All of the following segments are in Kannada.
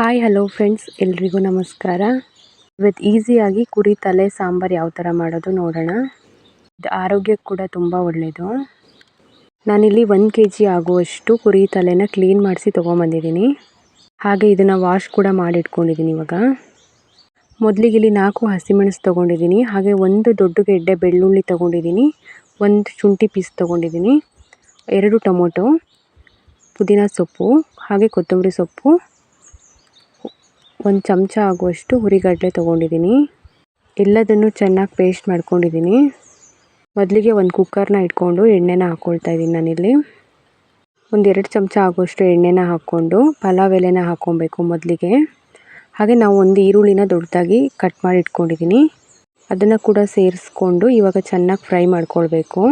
ಹಾಯ್ ಹಲೋ ಫ್ರೆಂಡ್ಸ್ ಎಲ್ರಿಗೂ ನಮಸ್ಕಾರ. ಇವತ್ತು ಈಸಿಯಾಗಿ ಕುರಿ, ತಲೆ, ಸಾಂಬಾರು ಯಾವ ಥರ ಮಾಡೋದು ನೋಡೋಣ. ಇದು ಆರೋಗ್ಯಕ್ಕೆ ಕೂಡ ತುಂಬ ಒಳ್ಳೆಯದು ನಾನಿಲ್ಲಿ ಒಂದು ಕೆ ಜಿ ಆಗುವಷ್ಟು ಕುರಿ, ತಲೆನ ಕ್ಲೀನ್ ಮಾಡಿಸಿ ತೊಗೊಂಬಂದಿದ್ದೀನಿ. ಹಾಗೆ ಇದನ್ನು ವಾಶ್ ಕೂಡ ಮಾಡಿಟ್ಕೊಂಡಿದ್ದೀನಿ ಇವಾಗ. ಮೊದಲಿಗೆ ಇಲ್ಲಿ ನಾಲ್ಕು ಹಸಿಮೆಣಸು ತೊಗೊಂಡಿದ್ದೀನಿ. ಹಾಗೆ ಒಂದು ದೊಡ್ಡ ಗೆಡ್ಡೆ ಬೆಳ್ಳುಳ್ಳಿ ತೊಗೊಂಡಿದ್ದೀನಿ. ಒಂದು ಶುಂಠಿ ಪೀಸ್ ತೊಗೊಂಡಿದ್ದೀನಿ. ಎರಡು ಟೊಮೊಟೊ, ಪುದೀನ ಸೊಪ್ಪು, ಹಾಗೆ ಕೊತ್ತಂಬರಿ ಸೊಪ್ಪು. ಒಂದು ಚಮಚ ಆಗುವಷ್ಟು ಹುರಿಗಡಲೆ ತೊಗೊಂಡಿದ್ದೀನಿ. ಎಲ್ಲದನ್ನು ಚೆನ್ನಾಗಿ ಪೇಸ್ಟ್ ಮಾಡ್ಕೊಂಡಿದ್ದೀನಿ. ಮೊದಲಿಗೆ ಒಂದು ಕುಕ್ಕರ್ನ ಇಟ್ಕೊಂಡು ಎಣ್ಣೆನ ಹಾಕ್ಕೊಳ್ತಾ ಇದ್ದೀನಿ ನಾನಿಲ್ಲಿ. ಒಂದು ಎರಡು ಚಮಚ ಆಗುವಷ್ಟು ಎಣ್ಣೆನ ಹಾಕ್ಕೊಂಡು, ಪಲಾವ್ ಎಲೆನ ಹಾಕ್ಕೊಬೇಕು ಮೊದಲಿಗೆ. ಹಾಗೆ ನಾವು ಒಂದು ಈರುಳ್ಳಿನ ದೊಡ್ಡದಾಗಿ ಕಟ್ ಮಾಡಿ ಇಟ್ಕೊಂಡಿದ್ದೀನಿ. ಅದನ್ನು ಕೂಡ ಸೇರಿಸ್ಕೊಂಡು ಇವಾಗ ಚೆನ್ನಾಗಿ ಫ್ರೈ ಮಾಡ್ಕೊಳ್ಬೇಕು.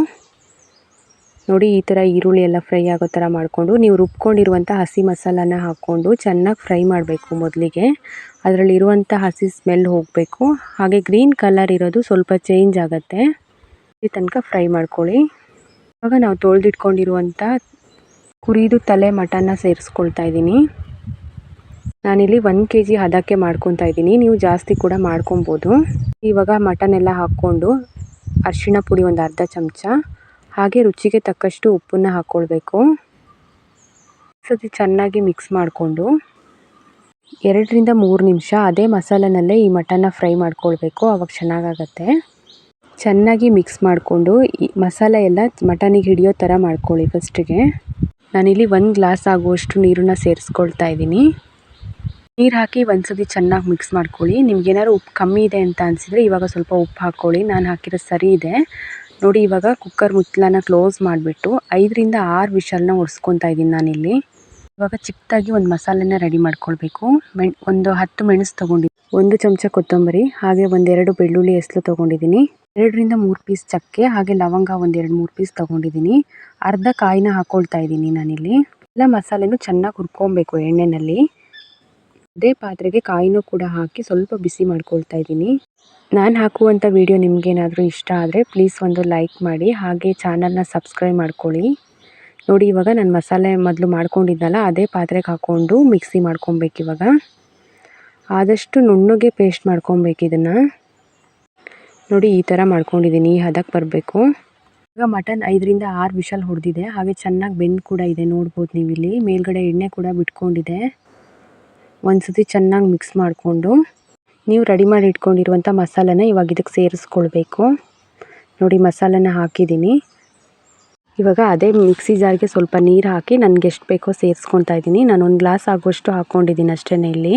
ನೋಡಿ, ಈ ಥರ ಈರುಳ್ಳಿ ಎಲ್ಲ ಫ್ರೈ ಆಗೋ ಥರ ಮಾಡಿಕೊಂಡು, ನೀವು ರುಬ್ಕೊಂಡಿರುವಂಥ ಹಸಿ ಮಸಾಲಾನ ಹಾಕ್ಕೊಂಡು ಚೆನ್ನಾಗಿ ಫ್ರೈ ಮಾಡಬೇಕು ಮೊದಲಿಗೆ. ಅದರಲ್ಲಿರುವಂಥ ಹಸಿ ಸ್ಮೆಲ್ ಹೋಗಬೇಕು. ಹಾಗೆ ಗ್ರೀನ್ ಕಲರ್ ಇರೋದು ಸ್ವಲ್ಪ ಚೇಂಜ್ ಆಗುತ್ತೆ. ಈ ತನಕ ಫ್ರೈ ಮಾಡ್ಕೊಳ್ಳಿ. ಇವಾಗ ನಾವು ತೊಳೆದಿಟ್ಕೊಂಡಿರುವಂಥ ಕುರಿದು ತಲೆ ಮಟನ್ನ ಸೇರಿಸ್ಕೊಳ್ತಾ ಇದ್ದೀನಿ. ನಾನಿಲ್ಲಿ ಒಂದು ಕೆ ಜಿ ಹದಕ್ಕೆ ಮಾಡ್ಕೊತಾ ಇದ್ದೀನಿ. ನೀವು ಜಾಸ್ತಿ ಕೂಡ ಮಾಡ್ಕೊಬೋದು. ಇವಾಗ ಮಟನ್ ಎಲ್ಲ ಹಾಕ್ಕೊಂಡು ಅರಿಶಿಣ ಪುಡಿ ಒಂದು ಅರ್ಧ ಚಮಚ ಹಾಗೆ ರುಚಿಗೆ ತಕ್ಕಷ್ಟು ಉಪ್ಪನ್ನು ಹಾಕ್ಕೊಳ್ಬೇಕು ಸತಿ ಚೆನ್ನಾಗಿ ಮಿಕ್ಸ್ ಮಾಡಿಕೊಂಡು ಎರಡರಿಂದ ಮೂರು ನಿಮಿಷ ಅದೇ ಮಸಾಲನಲ್ಲೇ ಈ ಮಟನ್ನ ಫ್ರೈ ಮಾಡ್ಕೊಳ್ಬೇಕು, ಅವಾಗ ಚೆನ್ನಾಗಾಗತ್ತೆ. ಚೆನ್ನಾಗಿ ಮಿಕ್ಸ್ ಮಾಡಿಕೊಂಡು ಈ ಮಸಾಲೆ ಎಲ್ಲ ಮಟನಿಗೆ ಹಿಡಿಯೋ ಥರ ಮಾಡ್ಕೊಳ್ಳಿ ಫಸ್ಟಿಗೆ. ನಾನಿಲ್ಲಿ ಒಂದು ಗ್ಲಾಸ್ ಆಗುವಷ್ಟು ನೀರನ್ನ ಸೇರಿಸ್ಕೊಳ್ತಾ ಇದ್ದೀನಿ. ನೀರು ಹಾಕಿ ಒಂದು ಸತಿ ಚೆನ್ನಾಗಿ ಮಿಕ್ಸ್ ಮಾಡ್ಕೊಳ್ಳಿ. ನಿಮ್ಗೇನಾದ್ರು ಉಪ್ಪು ಕಮ್ಮಿ ಇದೆ ಅಂತ ಅನಿಸಿದರೆ ಇವಾಗ ಸ್ವಲ್ಪ ಉಪ್ಪು ಹಾಕ್ಕೊಳ್ಳಿ ನಾನು ಹಾಕಿರೋ ಸರಿ ಇದೆ. ನೋಡಿ, ಇವಾಗ ಕುಕ್ಕರ್ ಮುಚ್ಚಳನ ಕ್ಲೋಸ್ ಮಾಡಿಬಿಟ್ಟು ಐದರಿಂದ ಆರು ವಿಷಲ್ನ ಒಡ್ಸ್ಕೊತಾ ಇದ್ದೀನಿ ನಾನಿಲ್ಲಿ. ಇವಾಗ ಚಿಕ್ಕದಾಗಿ ಒಂದು ಮಸಾಲೆನ ರೆಡಿ ಮಾಡ್ಕೊಳ್ಬೇಕು. ಮೆಣ್, ಒಂದು ಹತ್ತು ಮೆಣಸು ತೊಗೊಂಡಿದ್ದೀನಿ ಒಂದು ಚಮಚ ಕೊತ್ತಂಬರಿ, ಹಾಗೆ ಒಂದೆರಡು ಬೆಳ್ಳುಳ್ಳಿ ಹೆಸರು ತೊಗೊಂಡಿದ್ದೀನಿ. ಎರಡರಿಂದ ಮೂರು ಪೀಸ್ ಚಕ್ಕೆ, ಹಾಗೆ ಲವಂಗ ಒಂದೆರಡು ಮೂರು ಪೀಸ್ ತೊಗೊಂಡಿದ್ದೀನಿ. ಅರ್ಧ ಕಾಯಿನ ಹಾಕ್ಕೊಳ್ತಾ ಇದ್ದೀನಿ ನಾನಿಲ್ಲಿ. ಎಲ್ಲ ಮಸಾಲೆನೂ ಚೆನ್ನಾಗಿ ಹುರ್ಕೊಬೇಕು ಎಣ್ಣೆಯಲ್ಲಿ ಅದೇ ಪಾತ್ರೆಗೆ ಕಾಯಿನೂ ಕೂಡ ಹಾಕಿ ಸ್ವಲ್ಪ ಬಿಸಿ ಮಾಡ್ಕೊಳ್ತಾ ಇದ್ದೀನಿ. ನಾನು ಹಾಕುವಂಥ ವಿಡಿಯೋ ನಿಮಗೇನಾದರೂ ಇಷ್ಟ ಆದರೆ ಪ್ಲೀಸ್ ಒಂದು ಲೈಕ್ ಮಾಡಿ, ಹಾಗೆ ಚಾನಲ್ನ ಸಬ್ಸ್ಕ್ರೈಬ್ ಮಾಡ್ಕೊಳ್ಳಿ. ನೋಡಿ, ಇವಾಗ ನಾನು ಮಸಾಲೆ ಮೊದಲು ಮಾಡ್ಕೊಂಡಿದ್ದಲ್ಲ ಅದೇ ಪಾತ್ರೆಗೆ ಹಾಕ್ಕೊಂಡು ಮಿಕ್ಸಿ ಮಾಡ್ಕೊಬೇಕು ಇವಾಗ. ಆದಷ್ಟು ನುಣ್ಣಗೆ ಪೇಸ್ಟ್ ಮಾಡ್ಕೊಬೇಕು ಇದನ್ನು. ನೋಡಿ, ಈ ಥರ ಮಾಡ್ಕೊಂಡಿದ್ದೀನಿ ಈ ಹದಕ್ಕೆ ಬರಬೇಕು. ಈಗ ಮಟನ್ ಐದರಿಂದ ಆರು ವಿಷಲ್ ಹೊಡೆದಿದೆ, ಹಾಗೆ ಚೆನ್ನಾಗಿ ಬೆಂದು ಕೂಡ ಇದೆ, ನೋಡ್ಬೋದು ನೀವು ಇಲ್ಲಿ ಮೇಲ್ಗಡೆ ಎಣ್ಣೆ ಕೂಡ ಬಿಟ್ಕೊಂಡಿದೆ. ಒಂದು ಸತಿ ಚೆನ್ನಾಗಿ ಮಿಕ್ಸ್ ಮಾಡಿಕೊಂಡು. ನೀವು ರೆಡಿ ಮಾಡಿ ಇಟ್ಕೊಂಡಿರುವಂಥ ಮಸಾಲನ ಇವಾಗ ಇದಕ್ಕೆ ಸೇರಿಸ್ಕೊಳ್ಬೇಕು. ನೋಡಿ ಮಸಾಲೆನ ಹಾಕಿದ್ದೀನಿ. ಇವಾಗ ಅದೇ ಮಿಕ್ಸಿ ಜಾರ್ಗೆ ಸ್ವಲ್ಪ ನೀರು ಹಾಕಿ ನನಗೆ ಎಷ್ಟು ಬೇಕೋ ಸೇರಿಸ್ಕೊತಾ ಇದ್ದೀನಿ. ನಾನು ಒಂದು ಗ್ಲಾಸ್ ಆಗುವಷ್ಟು ಹಾಕ್ಕೊಂಡಿದ್ದೀನಿ ಅಷ್ಟೇ ಇಲ್ಲಿ.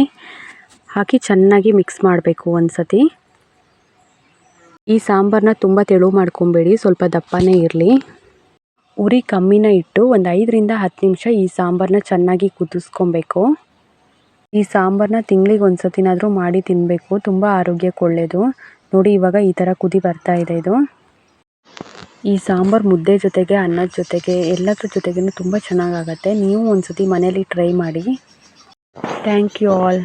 ಹಾಕಿ ಚೆನ್ನಾಗಿ ಮಿಕ್ಸ್ ಮಾಡಬೇಕು ಒಂದು ಸತಿ ಈ ಸಾಂಬಾರನ್ನ ತುಂಬ ತೆಳು ಮಾಡ್ಕೊಬೇಡಿ, ಸ್ವಲ್ಪ ದಪ್ಪನೇ ಇರಲಿ. ಉರಿ ಕಮ್ಮಿನ ಇಟ್ಟು ಒಂದು ಐದರಿಂದ ಹತ್ತು ನಿಮಿಷ ಈ ಸಾಂಬಾರನ್ನ ಚೆನ್ನಾಗಿ ಕುದಿಸ್ಕೊಬೇಕು. ಈ ಸಾಂಬಾರನ್ನ ತಿಂಗಳಿಗೆ ಒಂದು ಸತಿನಾದರೂ ಮಾಡಿ ತಿನ್ನಬೇಕು ತುಂಬ ಆರೋಗ್ಯಕ್ಕೆ ಒಳ್ಳೆಯದು ನೋಡಿ, ಇವಾಗ ಈ ಥರ ಕುದಿ ಬರ್ತಾ ಇದೆ ಇದು. ಈ ಸಾಂಬಾರ್ ಮುದ್ದೆ ಜೊತೆಗೆ, ಅನ್ನದ ಜೊತೆಗೆ, ಎಲ್ಲದ್ರ ಜೊತೆಗೂ ತುಂಬ ಚೆನ್ನಾಗಾಗತ್ತೆ. ನೀವು ಒಂದು ಸತಿ ಮನೇಲಿ ಟ್ರೈ ಮಾಡಿ. Thank you all.